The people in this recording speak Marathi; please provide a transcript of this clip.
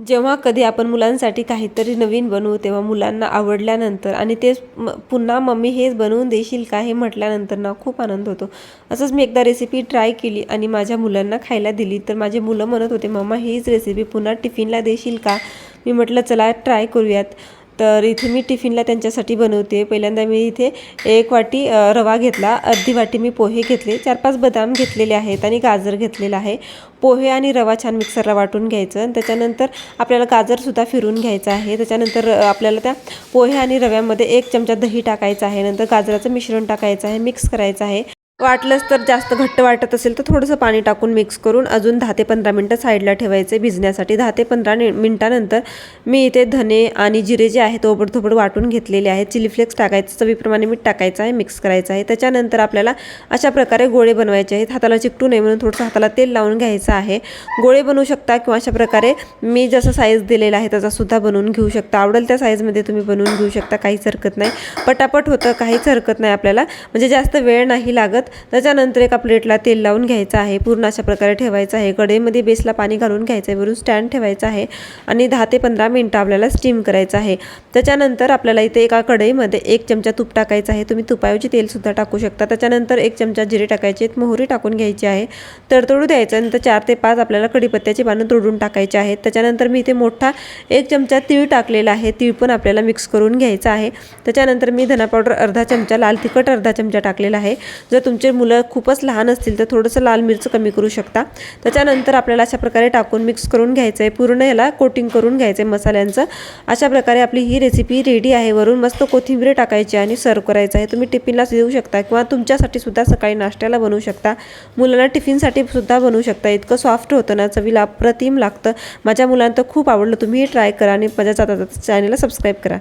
जेव्हा कधी आपण मुलांसाठी काहीतरी नवीन बनवू तेव्हा मुलांना आवडल्यानंतर आणि तेच म पुन्हा मम्मी हेच बनवून देशील का हे म्हटल्यानंतर ना खूप आनंद होतो. असंच मी एकदा रेसिपी ट्राय केली आणि माझ्या मुलांना खायला दिली. तर माझे मुलं म्हणत होते मम्मा हीच रेसिपी पुन्हा टिफिनला देशील का? मी म्हटलं चला ट्राय करूयात. तर इथे मी टिफिनला त्यांच्यासाठी बनवते. पहिल्यांदा मी इथे एक वाटी रवा घेतला. अर्धी वाटी मी पोहे घेतले. चार पाच बदाम घेतलेले आहेत आणि गाजर घेतलेलं आहे. पोहे आणि रवा छान मिक्सरला वाटून घ्यायचं आणि त्याच्यानंतर आपल्याला गाजरसुद्धा फिरून घ्यायचं आहे. त्याच्यानंतर आपल्याला त्या पोहे आणि रव्यामध्ये एक चमचा दही टाकायचं आहे. नंतर गाजराचं मिश्रण टाकायचं आहे. मिक्स करायचं आहे. वाटलंच तर जास्त घट्ट वाटत असेल तर थोडंसं पाणी टाकून मिक्स करून अजून दहा ते पंधरा मिनटं साईडला ठेवायचे भिजण्यासाठी. दहा ते पंधरा नि मिनटानंतर मी इथे धने आणि जिरे जे आहेत ओबडधोबड वाटून घेतलेले आहेत. चिली फ्लेक्स टाकायचं चवीप्रमाणे मीठ टाकायचं आहे मिक्स करायचं आहे. त्याच्यानंतर आपल्याला अशा प्रकारे गोळे बनवायचे आहेत. हाताला चिकटू नये म्हणून थोडंसं हाताला तेल लावून घ्यायचं आहे. गोळे बनवू शकता किंवा अशा प्रकारे मी जसं साईज दिलेला आहे त्याचासुद्धा बनवून घेऊ शकता. आवडेल त्या साईजमध्ये तुम्ही बनवून घेऊ शकता काहीच हरकत नाही. पटापट होतं काहीच हरकत नाही आपल्याला. म्हणजे जास्त वेळ नाही लागत. त्याच्यानंतर एका प्लेटला तेल लावून घ्यायचं आहे. पूर्ण अशा प्रकारे ठेवायचं आहे. कढईमध्ये बेसला पाणी घालून घ्यायचं आहे. वरून स्टँड ठेवायचं आहे. आणि दहा ते पंधरा मिनटं आपल्याला स्टीम करायचं आहे. त्याच्यानंतर आपल्याला इथे एका कढईमध्ये एक चमचा तूप टाकायचं आहे. तुम्ही तुपाऐवजी तेलसुद्धा टाकू शकता. त्याच्यानंतर एक चमचा जिरे टाकायचे मोहरी टाकून घ्यायची आहे. तडतडू द्यायचं नंतर चार ते पाच आपल्याला कढीपत्त्याची पानं तोडून टाकायचे आहेत. त्याच्यानंतर मी इथे मोठा एक चमचा तीळ टाकलेला आहे. तीळ पण आपल्याला मिक्स करून घ्यायचा आहे. त्याच्यानंतर मी धना पावडर अर्धा चमचा लाल तिखट अर्धा चमचा टाकलेला आहे. जर तुमचे मुलं खूपच लहान असतील तर थोडंसं लाल मिरचं कमी करू शकता. त्याच्यानंतर आपल्याला अशा प्रकारे टाकून मिक्स करून घ्यायचं आहे पूर्ण याला कोटिंग करून घ्यायचं आहे मसाल्यांचं. अशा प्रकारे आपली ही रेसिपी रेडी आहे. वरून मस्त कोथिंबीर टाकायची आणि सर्व करायचं आहे. तुम्ही टिफिनलाच देऊ शकता किंवा तुमच्यासाठी सुद्धा सकाळी नाश्त्याला बनवू शकता. मुलांना टिफिनसाठी सुद्धा बनवू शकता. इतकं सॉफ्ट होतं ना चवीला अप्रतिम लागतं. माझ्या मुलांना तर खूप आवडलं. तुम्ही ट्राय करा आणि माझ्या जाता चॅनलला सबस्क्राईब करा.